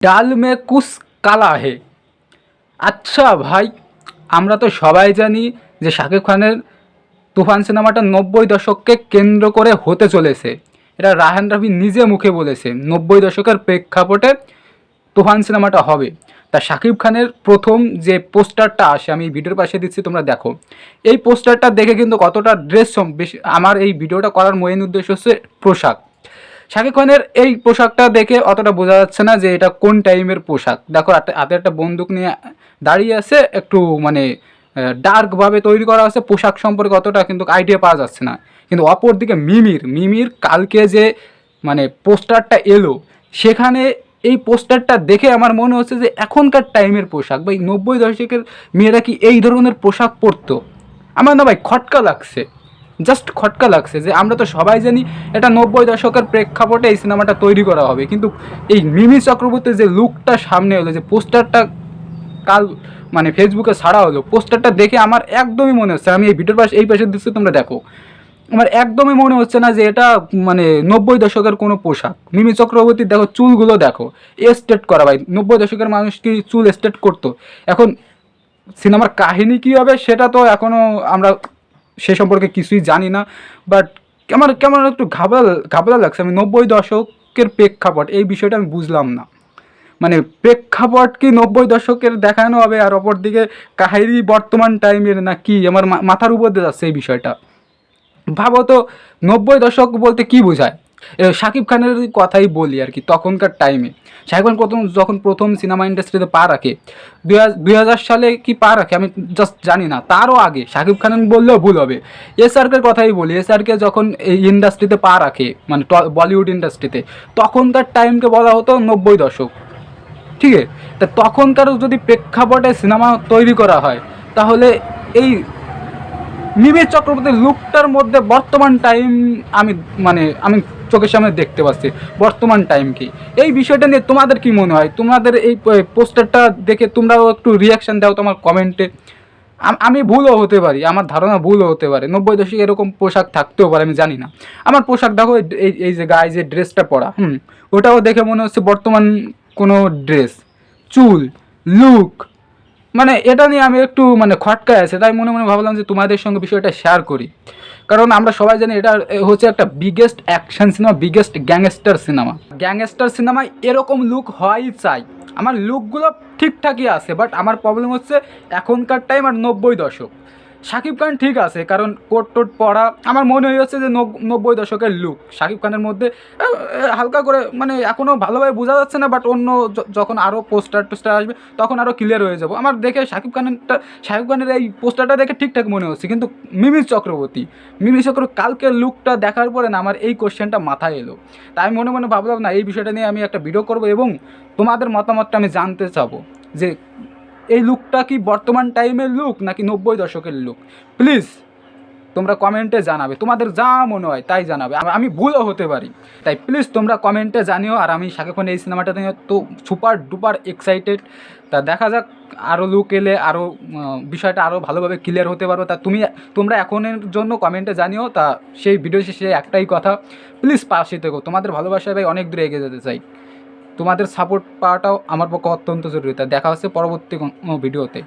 ডাল মে কুস কালা হে। আচ্ছা ভাই, আমরা তো সবাই জানি যে শাকিব খানের তুফান সিনেমাটা নব্বই দশককে কেন্দ্র করে হতে চলেছে। এটা রাহান রাফি নিজে মুখে বলেছে, নব্বই দশকের প্রেক্ষাপটে তুফান সিনেমাটা হবে। তা শাকিব খানের প্রথম যে পোস্টারটা আসে, আমি ভিডিওর পাশে দিচ্ছি, তোমরা দেখো। এই পোস্টারটা দেখে কিন্তু কতটা ড্রেস বেশি আমার এই ভিডিওটা করার মেইন উদ্দেশ্য হচ্ছে পোশাক। শাকিব খানের এই পোশাকটা দেখে অতটা বোঝা যাচ্ছে না যে এটা কোন টাইমের পোশাক। দেখো হাতে একটা বন্দুক নিয়ে দাঁড়িয়ে আছে, একটু মানে ডার্কভাবে তৈরি করা আছে, পোশাক সম্পর্কে অতটা কিন্তু আইডিয়া পাওয়া যাচ্ছে না। কিন্তু অপরদিকে মিমির মিমির কালকে যে মানে পোস্টারটা এলো, সেখানে এই পোস্টারটা দেখে আমার মনে হচ্ছে যে এখনকার টাইমের পোশাক, বা এই নব্বই দশকের মেয়েরা কি এই ধরনের পোশাক পরতো? আমার না ভাই, খটকা লাগছে। জাস্ট খটকা লাগছে যে আমরা তো সবাই জানি এটা নব্বই দশকের প্রেক্ষাপটে এই সিনেমাটা তৈরি করা হবে। কিন্তু এই মিমি চক্রবর্তীর যে লুকটা সামনে হলো যে পোস্টারটা কাল মানে ফেসবুকে ছাড়া হলো, পোস্টারটা দেখে আমার একদমই মনে হচ্ছে আমি এই ভিডিওর পাশে এই পাশে দিচ্ছি তোমরা দেখো। আমার একদমই মনে হচ্ছে না যে এটা মানে নব্বই দশকের কোনো পোশাক। মিমি চক্রবর্তীর দেখো, চুলগুলো দেখো। স্টেট করা ভাই। নব্বই দশকের মানুষ কি চুল স্টেট করতো? এখন সিনেমার কাহিনী কী হবে সেটা তো এখনও আমরা সে সম্পর্কে কিছুই জানি না বাট আমার কেমন একটু ঘাবড়া ঘাবড়া লাগছে। আমি নব্বই দশকের প্রেক্ষাপট, এই বিষয়টা আমি বুঝলাম না। মানে প্রেক্ষাপট কি নব্বই দশকের দেখানো হবে আর অপরদিকে কাহিনী বর্তমান টাইমের না কি? আমার মাথার উপর দিয়ে যাচ্ছে এই বিষয়টা। ভাবো তো, নব্বই দশক বলতে কি বোঝায়? শাকিব খানের কথাই বলি আর কি, তখনকার টাইমে শাকিব খান প্রথম, যখন প্রথম সিনেমা ইন্ডাস্ট্রিতে পা রাখে, দুই সালে কি পা রাখে আমি জাস্ট জানি না, তারও আগে শাকিব খান বললেও ভুল হবে। এস আরকের কথাই বলি এস আরকে যখন এই ইন্ডাস্ট্রিতে পা রাখে মানে বলিউড ইন্ডাস্ট্রিতে তখনকার টাইমকে বলা হতো নব্বই দশক। ঠিক আছে? তা তখনকার যদি প্রেক্ষাপটে সিনেমা তৈরি করা হয়, তাহলে এই নিবেশ চক্রবর্তীর লুকটার মধ্যে বর্তমান টাইম আমি মানে আমি চোখের সামনে দেখতে পাচ্ছি। বর্তমান টাইম কি? এই বিষয়টা নিয়ে তোমাদের কি মনে হয়? তোমাদের এই পোস্টারটা দেখে তোমরাও একটু রিয়াকশান দাও তোমার কমেন্টে আমি ভুলও হতে পারি, আমার ধারণা ভুলও হতে পারে। নব্বই দশকে এরকম পোশাক থাকতেও পারে, আমি জানি না। আমার পোশাক দেখো, এই- এই যে গায়ে যে ড্রেসটা পরা, হুম, ওটাও দেখে মনে হচ্ছে বর্তমান কোনো ড্রেস চুল লুক মানে এটা নিয়ে আমি একটু মানে খটকায় আছে, তাই মনে মনে ভাবলাম যে তোমাদের সঙ্গে বিষয়টা শেয়ার করি। কারণ আমরা সবাই জানি এটা হচ্ছে একটা biggest action cinema biggest gangster cinema gangster সিনেমায় এরকম লুক হওয়াই চাই। আমার লুকগুলো ঠিকঠাকই আছে বাট আমার প্রবলেম হচ্ছে এখনকার টাইম আর নব্বই দশক। শাকিব খান ঠিক আছে, কারণ কোট টোট পরা, আমার মনে হচ্ছে যে নব- নব্বই দশকের লুক শাকিব খানের মধ্যে। হালকা করে মানে এখনও ভালোভাবে বোঝা যাচ্ছে না বাট অন্য যখন আরও পোস্টার টোস্টার আসবে, তখন আরও ক্লিয়ার হয়ে যাব। আমার দেখে শাকিব খানেরটা শাকিব খানের এই পোস্টারটা দেখে ঠিকঠাক মনে হচ্ছে, কিন্তু মিমি চক্রবর্তী, মিমি চক্র কালকের লুকটা দেখার পরে না আমার এই কোশ্চেনটা মাথায় এলো। তাই আমি মনে মনে ভাবলাম, না, এই বিষয়টা নিয়ে আমি একটা ভিডিও করব এবং তোমাদের মতামতটা আমি জানতে চাবো, যে এই লুকটা কি বর্তমান টাইমের লুক নাকি নব্বই দশকের লুক প্লিজ তোমরা কমেন্টে জানাবে। তোমাদের যা মনে হয় তাই জানাবে। আমি- ভুলও হতে পারি। তাই প্লিজ তোমরা কমেন্টে জানিও। আর আমি শাকিব এই সিনেমাটা নিয়ে তো সুপার ডুপার এক্সাইটেড তা দেখা যাক আরও লুক এলে আরও বিষয়টা আরও ভালোভাবে ক্লিয়ার হতে পারব। তা তুমি, তোমরা এখনের জন্য কমেন্টে জানিও। তা সেই ভিডিও শেষে একটাই কথা। প্লিজ পাশে থেকো। তোমাদের ভালোবাসায় ভাই অনেক দূরে এগিয়ে যেতে চাই। তোমাদের সাপোর্ট পাওয়াটাও আমার পক্ষে অত্যন্ত জরুরি। তা দেখা হচ্ছে পরবর্তী ভিডিওতে।